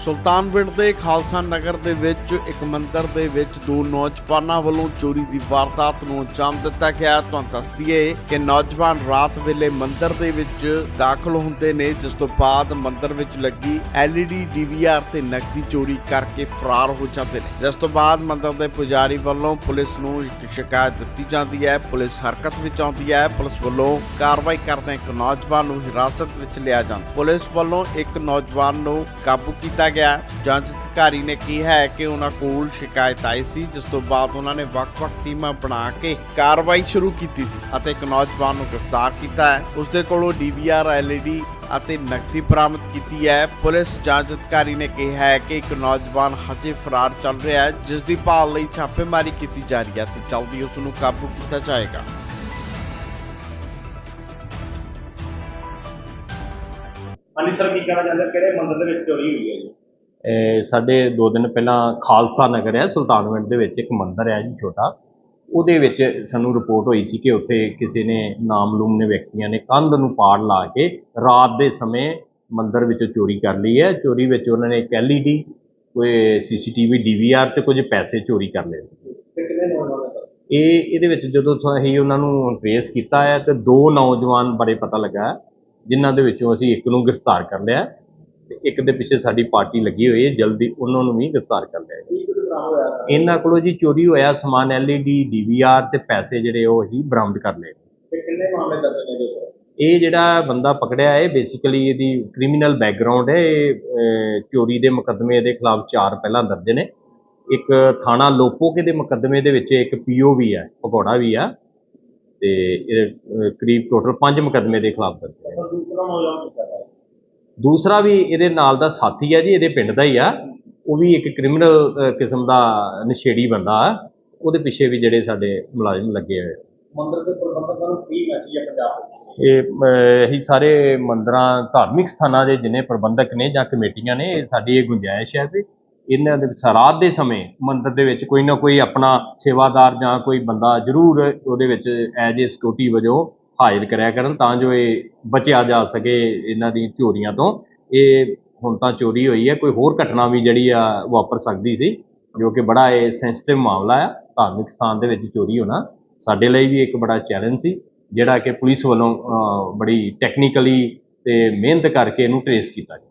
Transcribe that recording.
ਸੁਲਤਾਨਵਿੰਡ ਦੇ ਖਾਲਸਾ ਨਗਰ ਦੇ ਵਿੱਚ ਇੱਕ ਮੰਦਿਰ ਦੇ ਵਿੱਚ ਦੋ ਨੌਜਵਾਨਾਂ ਵੱਲੋਂ ਚੋਰੀ ਦੀ ਵਾਰਦਾਤ ਨੂੰ ਅੰਜਾਮ ਦਿੱਤਾ ਗਿਆ। ਤੁਹਾਨੂੰ ਦੱਸ ਦਈਏ ਕਿ ਨੌਜਵਾਨ ਰਾਤ ਵੇਲੇ ਮੰਦਿਰ ਦੇ ਵਿੱਚ ਦਾਖਲ ਹੁੰਦੇ ਨੇ, ਜਿਸ ਤੋਂ ਬਾਅਦ ਮੰਦਿਰ ਵਿੱਚ ਲੱਗੀ LED DVR ਤੇ ਨਕਦੀ ਚੋਰੀ ਕਰਕੇ ਫਰਾਰ ਹੋ ਜਾਂਦੇ ਨੇ। ਜਿਸ ਤੋਂ ਬਾਅਦ ਮੰਦਿਰ ਦੇ ਪੁਜਾਰੀ ਵੱਲੋਂ ਪੁਲਿਸ ਨੂੰ ਇੱਕ ਸ਼ਿਕਾਇਤ ਦਿੱਤੀ ਜਾਂਦੀ ਹੈ। ਪੁਲਿਸ ਹਰਕਤ ਵਿੱਚ ਆਉਂਦੀ ਹੈ। ਪੁਲਿਸ ਵੱਲੋਂ ਕਾਰਵਾਈ ਕਰਦੇ ਇੱਕ ਨੌਜਵਾਨ ਨੂੰ ਹਿਰਾਸਤ ਵਿੱਚ ਲਿਆ ਜਾਂਦਾ। ਪੁਲਿਸ ਵੱਲੋਂ ਇੱਕ ਨੌਜਵਾਨ ਨੂੰ ਕਾਬੂ ਕੀਤਾ ਗਿਆ। ਜਾਂਚ ਅਧਿਕਾਰੀ ਨੇ ਕਿਹਾ ਹੈ ਕਿ ਉਹਨਾਂ ਕੋਲ ਸ਼ਿਕਾਇਤ ਆਈ ਸੀ, ਜਿਸ ਤੋਂ ਬਾਅਦ ਉਹਨਾਂ ਨੇ ਵੱਖ-ਵੱਖ ਟੀਮਾਂ ਬਣਾ ਕੇ ਕਾਰਵਾਈ ਸ਼ੁਰੂ ਕੀਤੀ ਸੀ ਅਤੇ ਇੱਕ ਨੌਜਵਾਨ ਨੂੰ ਗ੍ਰਿਫਤਾਰ ਕੀਤਾ ਹੈ। ਉਸ ਦੇ ਕੋਲੋਂ DVR LED ਅਤੇ ਨਕਦੀ ਬਰਾਮਦ ਕੀਤੀ ਹੈ। ਪੁਲਿਸ ਜਾਂਚ ਅਧਿਕਾਰੀ ਨੇ ਕਿਹਾ ਹੈ ਕਿ ਇੱਕ ਨੌਜਵਾਨ ਹਜੇ ਫਰਾਰ ਚੱਲ ਰਿਹਾ ਹੈ, ਜਿਸ ਦੀ ਭਾਲ ਲਈ ਛਾਪੇਮਾਰੀ ਕੀਤੀ ਜਾ ਰਹੀ ਹੈ ਤੇ ਜਲਦੀ ਉਸ ਨੂੰ ਕਾਬੂ ਕੀਤਾ ਜਾਏਗਾ। ਹਾਂਜੀ, ਸਰ, ਕੀ ਕਹਿਣਾ ਚਾਹੁੰਦੇ ਕਿਹੜੇ ਮੰਦਿਰ ਦੇ ਵਿੱਚ ਚੋਰੀ ਹੋਈ ਹੈ ਜੀ? ਸਾਡੇ 2 ਦਿਨ ਪਹਿਲਾਂ ਖਾਲਸਾ ਨਗਰ ਹੈ ਸੁਲਤਾਨਵਿੰਡ ਦੇ ਵਿੱਚ ਇੱਕ ਮੰਦਿਰ ਹੈ ਜੀ ਛੋਟਾ। ਉਹਦੇ ਵਿੱਚ ਸਾਨੂੰ ਰਿਪੋਰਟ ਹੋਈ ਸੀ ਕਿ ਉੱਥੇ ਕਿਸੇ ਨੇ ਨਾਮਲੂਮ ਨੇ ਵਿਅਕਤੀਆਂ ਨੇ ਕੰਧ ਨੂੰ ਪਾੜ ਲਾ ਕੇ ਰਾਤ ਦੇ ਸਮੇਂ ਮੰਦਿਰ ਵਿੱਚੋਂ ਚੋਰੀ ਕਰ ਲਈ ਹੈ। ਚੋਰੀ ਵਿੱਚ ਉਹਨਾਂ ਨੇ ਇੱਕ LED ਕੋਈ ਸੀਸੀਟੀਵੀ DVR ਤੇ ਕੁਝ ਪੈਸੇ ਚੋਰੀ ਕਰ ਲਏ। ਇਹ ਇਹਦੇ ਵਿੱਚ ਜਦੋਂ ਅਸੀਂ ਉਹਨਾਂ ਨੂੰ ਟ੍ਰੇਸ ਕੀਤਾ ਹੈ ਤੇ ਦੋ ਨੌਜਵਾਨ ਬਾਰੇ ਪਤਾ ਲੱਗਾ ਜਿਨ੍ਹਾਂ ਦੇ ਵਿੱਚੋਂ ਅਸੀਂ ਇੱਕ ਨੂੰ ਗ੍ਰਿਫਤਾਰ ਕਰ ਲਿਆ ਤੇ ਇੱਕ ਦੇ ਪਿੱਛੇ ਸਾਡੀ ਪਾਰਟੀ ਲੱਗੀ ਹੋਈ ਹੈ ਜਲਦੀ ਉਹਨਾਂ ਨੂੰ ਵੀ ਗ੍ਰਿਫਤਾਰ ਕਰ ਲਿਆ ਸਰ ਇਹਨਾਂ ਕੋਲੋਂ ਜੀ ਚੋਰੀ ਹੋਇਆ ਸਮਾਨ LED DVR ਤੇ ਪੈਸੇ ਜਿਹੜੇ ਉਹ ਅਸੀਂ ਬਰਾਮਦ ਕਰ ਲਏ। ਤੇ ਕਿੰਨੇ ਮਾਮਲੇ ਦਰਜ ਨੇ ਜੀ ਇਹ ਜਿਹੜਾ ਬੰਦਾ ਪਕੜਿਆ ਹੈ ਬੇਸਿਕਲੀ ਇਹਦੀ ਕ੍ਰਿਮੀਨਲ ਬੈਕਗ੍ਰਾਉਂਡ ਹੈ ਇਹ ਚੋਰੀ ਦੇ ਮੁਕੱਦਮੇ ਦੇ ਖਿਲਾਫ ਚਾਰ ਪਹਿਲਾਂ ਦਰਜ ਨੇ। ਇੱਕ ਥਾਣਾ ਲੋਪੋਕੇ ਦੇ ਮੁਕੱਦਮੇ ਦੇ ਵਿੱਚ ਇੱਕ ਪੀਓ ਵੀ ਹੈ ਭਗੌੜਾ ਵੀ ਆ। ਤੇ ਇਹ ਕਰੀਬ ਟੋਟਲ ਪੰਜ ਮੁਕੱਦਮੇ ਦੇ ਖਿਲਾਫ ਦਰਜ ਹੈ ਦੂਸਰਾ ਵੀ ਇਹਦੇ ਨਾਲ ਦਾ ਸਾਥੀ ਹੈ ਜੀ ਇਹਦੇ ਪਿੰਡ ਦਾ ਹੀ ਆ। ਉਹ ਵੀ ਇੱਕ ਕ੍ਰਿਮੀਨਲ ਕਿਸਮ ਦਾ ਨਸ਼ੇੜੀ ਬੰਦਾ ਆ। ਉਹਦੇ ਪਿੱਛੇ ਵੀ ਜਿਹੜੇ ਸਾਡੇ ਮੁਲਾਜ਼ਮ ਲੱਗੇ ਹੋਏ। ਮੰਦਿਰ ਦੇ ਪ੍ਰਬੰਧਕਾਂ ਨੂੰ ਕੀ ਮੈਸੇਜ ਹੈ ਪੰਜਾਬ ਇਹ ਇਹੀ ਸਾਰੇ ਮੰਦਰਾਂ ਧਾਰਮਿਕ ਸਥਾਨਾਂ ਦੇ ਜਿਨੇ ਪ੍ਰਬੰਧਕ ਨੇ ਜਾਂ ਕਮੇਟੀਆਂ ਨੇ ਇਹ ਸਾਡੀ ਇਹ ਗੁੰਜਾਇਸ਼ ਹੈ ਵੀ ਇਹਨਾਂ ਦੇ ਵਿੱਚ ਰਾਤ ਦੇ ਸਮੇਂ ਮੰਦਿਰ ਦੇ ਵਿੱਚ ਕੋਈ ਨਾ ਕੋਈ ਆਪਣਾ ਸੇਵਾਦਾਰ ਜਾਂ ਕੋਈ ਬੰਦਾ ਜ਼ਰੂਰ ਉਹਦੇ ਵਿੱਚ ਐਜ ਏ ਸਿਕਿਉਰਿਟੀ ਵਜੋਂ ਹਾਜ਼ਰ ਕਰਿਆ ਕਰਨ ਤਾਂ ਜੋ ਇਹ ਬਚਿਆ ਜਾ ਸਕੇ ਇਹਨਾਂ ਦੀ ਚੋਰੀਆਂ ਤੋਂ। ਇਹ ਹੁਣ ਤਾਂ ਚੋਰੀ ਹੋਈ ਹੈ। ਕੋਈ ਹੋਰ ਘਟਨਾ ਵੀ ਜਿਹੜੀ ਆ ਵਾਪਰ ਸਕਦੀ ਸੀ, ਜੋ ਕਿ ਬੜਾ ਇਹ ਸੈਂਸਿਟਿਵ ਮਾਮਲਾ ਆ, ਧਾਰਮਿਕ ਸਥਾਨ ਦੇ ਵਿੱਚ ਚੋਰੀ ਹੋਣਾ, ਸਾਡੇ ਲਈ ਵੀ ਇੱਕ ਬੜਾ ਚੈਲੰਜ ਸੀ, ਜਿਹੜਾ ਕਿ ਪੁਲਿਸ ਵੱਲੋਂ ਬੜੀ ਟੈਕਨੀਕਲੀ ਤੇ ਮਿਹਨਤ ਕਰਕੇ ਇਹਨੂੰ ਟਰੇਸ ਕੀਤਾ ਗਿਆ।